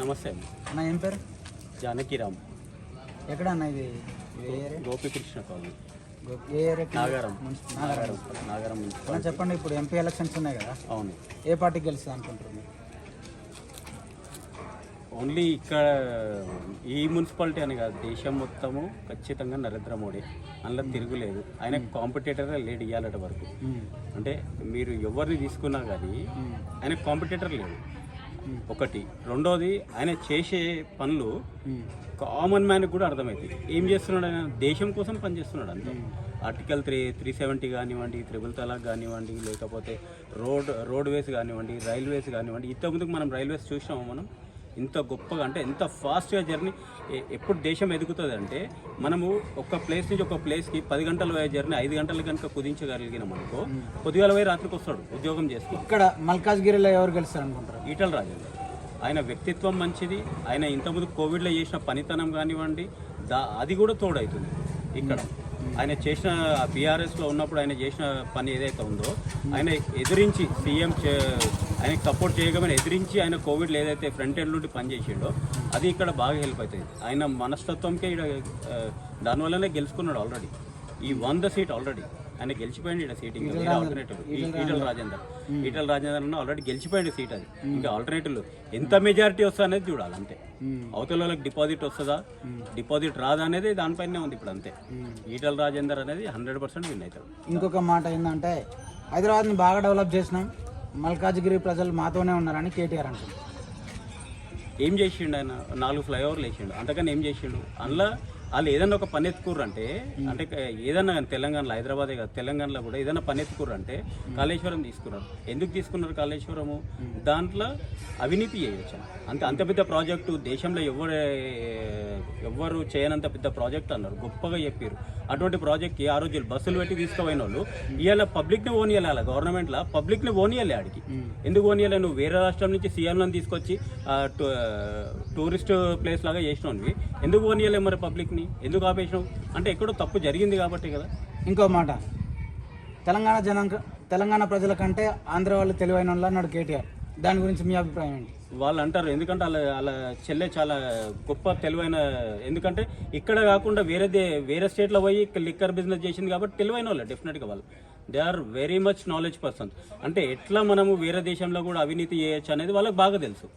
నమస్తే అన్న ఏం పేరు? జానకిరామ్. ఎక్కడ అన్న ఇది? గోపికృష్ణ కాలనీ? నాగారం. చెప్పండి ఇప్పుడు ఎంపీ ఎలక్షన్స్ ఉన్నాయి కదా. అవును. ఏ పార్టీకి గెలుస్తుంది అనుకుంటారు మీరు ఓన్లీ ఇక్కడ ఈ మున్సిపాలిటీ అని కాదు దేశం మొత్తము ఖచ్చితంగా నరేంద్ర మోడీ. అందులో తిరుగులేదు. ఆయన కాంపిటేటర్ లేడు ఇవ్వాలట వరకు. అంటే మీరు ఎవరిని తీసుకున్నా కానీ. ఆయన కాంపిటేటర్ లేడు. ఒకటి. రెండోది ఆయన చేసే పనులు. కామన్ మ్యాన్కి కూడా అర్థమవుతుంది ఏం చేస్తున్నాడు ఆయన? దేశం కోసం పనిచేస్తున్నాడు అంతే. ఆర్టికల్ త్రీ త్రీ సెవెంటీ కానివ్వండి త్రిబుల్ తలాక్ కానివ్వండి లేకపోతే రోడ్ రోడ్వేస్ కానివ్వండి రైల్వేస్ కానివ్వండి ఇంతకుముందుకు మనం రైల్వేస్ చూసినాము మనం? ఇంత గొప్పగా అంటే ఎంత ఫాస్ట్గా జర్నీ ఎప్పుడు దేశం ఎదుగుతుంది అంటే మనము ఒక ప్లేస్ నుంచి ఒక ప్లేస్కి పది గంటల పోయే జర్నీ ఐదు గంటలు కనుక కుదించగలిగినాం అనుకో పొద్దుగాల పోయి రాత్రికి వస్తాడు ఉద్యోగం చేస్తూ ఇక్కడ మల్కాజ్గిరిలో ఎవరు గెలుస్తారు అనుకుంటారు ఈటల రాజేందర్ ఆయన వ్యక్తిత్వం మంచిది ఆయన ఇంతకుముందు కోవిడ్లో చేసిన పనితనం కానివ్వండి దా అది కూడా తోడవుతుంది ఇక్కడ. ఆయన చేసిన బీఆర్ఎస్లో ఉన్నప్పుడు ఆయన చేసిన పని ఏదైతే ఉందో ఆయన ఎదిరించి సీఎం ఆయనకి సపోర్ట్ చేయగానే ఎదిరించి ఆయన కోవిడ్లో ఏదైతే ఫ్రంట్ ఎండ్ నుండి పనిచేసిండో అది ఇక్కడ బాగా హెల్ప్ అవుతుంది. ఆయన మనస్తత్వంకే ఇక్కడ దానివల్లనే గెలుచుకున్నాడు ఆల్రెడీ ఈ వంద సీట్ ఆల్రెడీ ఆయన గెలిచిపోయింది ఇక్కడ సీట్ ఇంకా వేరే ఆల్టర్నేటివ్ ఈటల రాజేందర్. ఈటల రాజేందర్ అన్న ఆల్రెడీ గెలిచిపోయింది సీట్ అది. ఇంకా ఆల్టర్నేటివ్ ఎంత మెజారిటీ వస్తుంది అనేది చూడాలి అంతే. అవతల వాళ్ళకి డిపాజిట్ వస్తుందా? డిపాజిట్ రాదా అనేది దానిపైనే ఉంది ఇప్పుడు అంతే. ఈటల రాజేందర్ అనేది హండ్రెడ్ పర్సెంట్ విన్ అవుతాడు. ఇంకొక మాట ఏంటంటే హైదరాబాద్ని బాగా డెవలప్ చేసినాం. మల్కాజ్గిరి ప్రజలు మాతోనే ఉన్నారని కేటీఆర్ అంటారు ఏం చేసిండు ఆయన? నాలుగు ఫ్లైఓవర్లు వేసిండు. అంతకన్నా ఏం చేసిండు? అందులో వాళ్ళు ఏదైనా ఒక పని ఎత్తుకుర్రు అంటే అంటే ఏదన్నా కానీ తెలంగాణలో హైదరాబాదే కాదు తెలంగాణలో కూడా ఏదైనా పని ఎత్తుకుర్రు అంటే కాళేశ్వరం తీసుకున్నారు ఎందుకు తీసుకున్నారు కాళేశ్వరము? దాంట్లో అవినీతి చేయొచ్చు. అంత అంత పెద్ద ప్రాజెక్టు దేశంలో ఎవరు ఎవ్వరు చేయనంత పెద్ద ప్రాజెక్ట్ అన్నారు. గొప్పగా చెప్పారు అటువంటి ప్రాజెక్ట్కి ఆ రోజులు బస్సులు పెట్టి తీసుకుపోయిన వాళ్ళు ఇవాళ పబ్లిక్ని ఓన్ చేయాలి గవర్నమెంట్లో? పబ్లిక్ని ఓన్ చేయాలి ఆడికి ఎందుకు ఓన్ చేయాలి నువ్వు వేరే రాష్ట్రం నుంచి సీఎంలను తీసుకొచ్చి టూరిస్ట్ ప్లేస్ లాగా చేసినవి ఎందుకు ఓన్ చేయలేవు మరి పబ్లిక్ని? ఎందుకు ఆపేసినావు? అంటే ఎక్కడో తప్పు జరిగింది కాబట్టి కదా. ఇంకో మాట. తెలంగాణ జనం తెలంగాణ ప్రజల కంటే ఆంధ్ర వాళ్ళు తెలివైన వాళ్ళు అన్నాడు కేటీఆర్. దాని గురించి మీ అభిప్రాయం ఏంటి? వాళ్ళు అంటారు ఎందుకంటే వాళ్ళ వాళ్ళ చెల్లె చాలా గొప్ప తెలివైన ఎందుకంటే ఇక్కడ కాకుండా వేరే వేరే స్టేట్లో పోయి లిక్కర్ బిజినెస్ చేసింది కాబట్టి తెలివైన వాళ్ళు డెఫినెట్గా వాళ్ళు. They are very much knowledge person అంటే ఎట్లా మనము వేరే దేశంలో కూడా అవినీతి చేయొచ్చు అనేది వాళ్ళకి బాగా తెలుసు.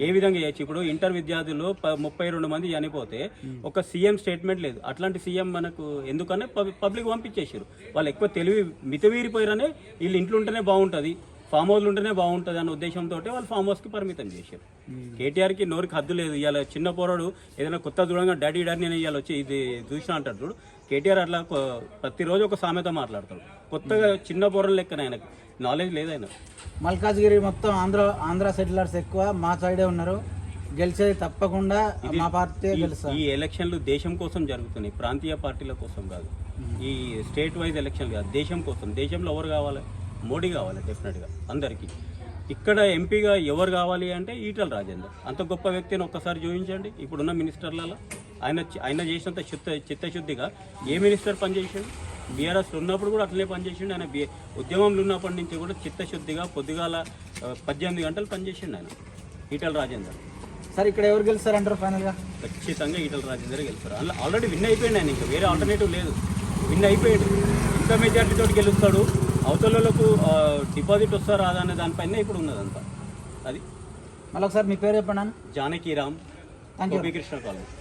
ఏ విధంగా చేయొచ్చు? ఇప్పుడు ఇంటర్ విద్యార్థులు ప- ముప్పై రెండు మంది చనిపోతే ఒక సీఎం స్టేట్మెంట్ లేదు. అట్లాంటి సీఎం మనకు ఎందుకనే పబ్లిక్ పంపించేసారు వాళ్ళు ఎక్కువ తెలివి మితవీరిపోయారనే వీళ్ళు ఇంట్లో ఉంటేనే బాగుంటుంది. ఫామ్ హౌస్లు ఉంటేనే బాగుంటుంది అన్న ఉద్దేశంతో వాళ్ళు ఫామ్ హౌస్కి పరిమితం చేశారు. కేటీఆర్కి నోరికి హద్దు లేదు. ఇవాళ చిన్న పోరాడు ఏదైనా కొత్త చూడంగా డాడీ డాడీ నేను ఇవాళ వచ్చి ఇది చూసిన అంటాడు చూడు. కేటీఆర్ అట్లా ప్రతిరోజు ఒక సామెత మాట్లాడతాడు. కొత్తగా చిన్న పోరలు లెక్కన ఆయనకు నాలెడ్జ్ లేదు ఆయన మల్కాజ్గిరి మొత్తం ఆంధ్ర ఆంధ్ర సెటిలర్స్ ఎక్కువ మా సైడే ఉన్నారు. గెలిచేది తప్పకుండా మా పార్టీ గెలుస్తారు. ఈ ఎలక్షన్లు దేశం కోసం జరుగుతున్నాయి. ప్రాంతీయ పార్టీల కోసం కాదు. ఈ స్టేట్ వైజ్ ఎలక్షన్ కాదు. దేశం కోసం. దేశంలో ఎవరు కావాలి? మోడీ కావాలి డెఫినెట్గా అందరికీ. ఇక్కడ ఎంపీగా ఎవరు కావాలి అంటే ఈటల రాజేందర్. అంత గొప్ప వ్యక్తిని ఒక్కసారి చూపించండి. ఇప్పుడున్న మినిస్టర్లలో ఆయన ఆయన చేసినంత చిత్త చిత్తశుద్ధిగా ఏ మినిస్టర్ పనిచేసాడు? బీఆర్ఎస్ ఉన్నప్పుడు కూడా అట్లనే పనిచేసిండు. ఆయన బి ఉద్యమంలో ఉన్నప్పటి నుంచి కూడా చిత్తశుద్ధిగా పొద్దుగాల పద్దెనిమిది గంటలు పనిచేసిండు ఆయన. ఈటల రాజేందర్. సరే ఇక్కడ ఎవరు గెలుస్తారు అంటారు ఫైనల్గా? ఖచ్చితంగా ఈటల రాజేందర్ గెలుస్తారు. అలా ఆల్రెడీ విన్ అయిపోయింది ఆయన ఇంకా. వేరే ఆల్టర్నేటివ్ లేదు. విన్ అయిపోయాడు. ఇంత మెజార్టీ తోటి గెలుస్తాడు. అవతలకు డిపాజిట్ వస్తారా రాదా అనే దానిపైన ఇప్పుడు ఉన్నదంతా. అది. మళ్ళీ ఒకసారి మీ పేరు చెప్పండి Janakiram thank you Gopikrishna college